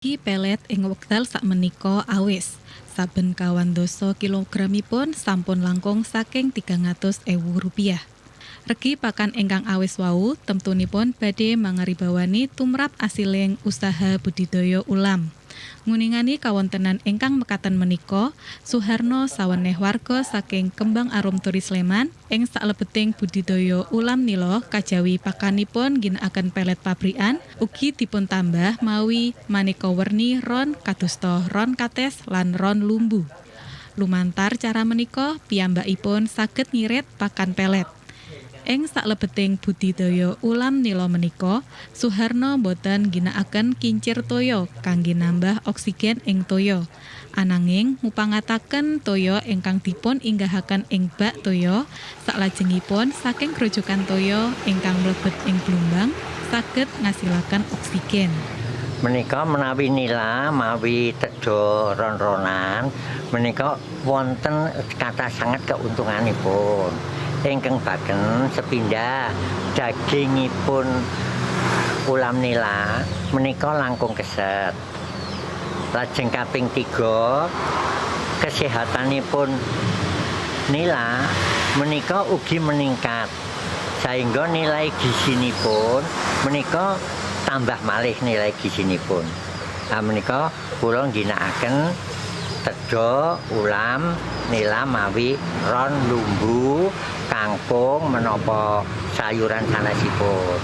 Ki pelet ing wekdal sakmenika awis. Saben kawan doso kilogramipun sampun langkung saking 300 ewu rupiah. Regi pakan ingkang awis wau temtunipun badhe mangaribawani tumrap asiling usaha budidaya ulam. Nguningani kawontenan ingkang mekaten menika, Suharno saweneh warga saking Kembang Arum Turi Sleman ing saklebeting budidaya ulam nila kajawi pakanipun ginakaken pelet pabrikan ugi dipun tambah mawi maneka werni ron kadosta ron kates lan ron lumbu. Lumantar cara menika piyambakipun saged ngirit pakan pelet. Ing saklebeting budidaya ulam nila menika, Suharno boten ginakaken kincir toya kangge nambah oksigen ing toya. Ananging mupangataken toya ingkang dipun inggahaken ing bak toya, saklajengipun saking grojogan toya ingkang mlebet ing blumbang saged ngasilaken oksigen. menika menawi nila mawi tejo ron-ronan menika wonten kata sangat keuntunganipun ingkang bagen sepindah dagingipun ulam nila menika langkung keset lajeng kaping tiga kesehatanipun nila menika ugi meningkat sehingga nilai gizinipun menika tambah malih nilai gizinipun. Nah, menika kula ngginakaken tejo ulam nila mawi ron lumbu kangkung menapa sayuran sanesipun.